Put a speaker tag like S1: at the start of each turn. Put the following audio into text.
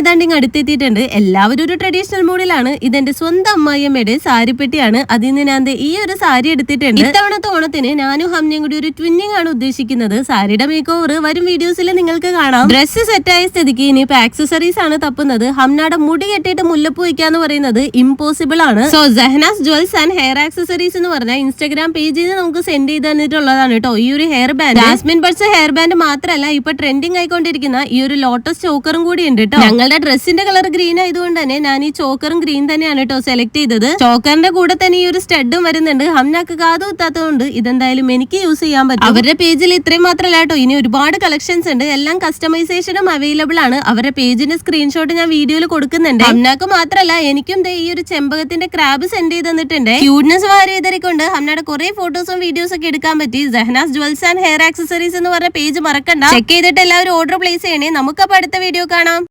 S1: ഏതാണ്ട് ഇങ്ങ് അടുത്തെത്തിയിട്ടുണ്ട്. എല്ലാവരും ഒരു ട്രഡീഷണൽ മൂഡിലാണ് ഇതെന്റെ സ്വന്തം അമ്മായിയമ്മയുടെ സാരിപ്പെട്ടിയാണ്. അതിൽ നിന്ന് ഞാൻ ഈ ഒരു സാരി എടുത്തിട്ടുണ്ട്. ഇത്തവണത്തെ ഓണത്തിന് ഞാനും ഹംനയും കൂടി ഒരു ട്വിന്നിങ് ആണ് ഉദ്ദേശിക്കുന്നത്. സാരിയുടെ മേക്ക് ഓവർ വരും വീഡിയോസിൽ നിങ്ങൾക്ക് കാണാം. ഡ്രസ്സ് സെറ്റായ സ്ഥിതിക്ക് ഇനിയിപ്പോ ആക്സസറീസ് ആണ് തപ്പുന്നത്. ഹംനയുടെ മുടി കെട്ടിയിട്ട് മുല്ലപ്പൂ വയ്ക്കാന്ന് പറയുന്നത് ഇമ്പോസിബിൾ ആണ്. So Jahanas jewels and hair accessories എന്ന് പറഞ്ഞ ഇൻസ്റ്റാഗ്രാം പേജിൽ നിന്ന് നമുക്ക് സെൻഡ് ചെയ്ത് തന്നിട്ടുള്ളതാണ് കേട്ടോ. ഈ ഒരു hair band jasmine buds hair band മാത്രമല്ല ഇപ്പൊ ട്രെൻഡിങ് ആയിക്കൊണ്ടിരിക്കുന്ന ഈ ഒരു ലോട്ടസ് ചോക്കറും കൂടി ഉണ്ട് കേട്ടോ. ഞങ്ങളുടെ ഡ്രസ്സിന്റെ കളർ ഗ്രീൻ ആയതുകൊണ്ട് തന്നെ ഞാൻ ഈ ചോക്കറും ഗ്രീൻ തന്നെയാണ് കേട്ടോ സെലക്ട് ചെയ്തത്. ചോക്കറിന്റെ കൂടെ തന്നെ ഈ ഒരു സ്റ്റഡും വരുന്നുണ്ട്. ഹംനാക്ക് കാത് കുത്താത്തതുകൊണ്ട് ഇതെന്തായാലും എനിക്ക് യൂസ് ചെയ്യാൻ പറ്റും. അവരുടെ പേജിൽ ഇത്രയും മാത്രമല്ല കേട്ടോ. ഇനി ഒരുപാട് കളക്ഷൻസ് ഉണ്ട്. എല്ലാം കസ്റ്റമൈസേഷനും അവൈലബിൾ ആണ്. അവരുടെ പേജിന്റെ സ്ക്രീൻഷോട്ട് ഞാൻ വീഡിയോയിൽ കൊടുക്കുന്നുണ്ട്. ഹംനാക്ക് മാത്രമല്ല എനിക്കും ഈ ഒരു ചെമ്പകത്തിന്റെ ക്രാബ് സെൻഡ് ചെയ്ത് തന്നിട്ടുണ്ട്. ക്യൂട്ട്നെസ് വാരി ചെയ്തറിക്കൊണ്ട് ഹംനയുടെ കുറെ ഫോട്ടോസും വീഡിയോസ് ഒക്കെ എടുക്കാൻ പറ്റി. Jahanas jewels and hair accessories എന്ന് പറഞ്ഞ പേജ് മറക്കണ്ട. ചെക്ക് ചെയ്തിട്ട് എല്ലാവരും ഓർഡർ പ്ലേസ് ചെയ്യണേ. നമുക്കപ്പോൾ അടുത്ത വീഡിയോ കാണാം.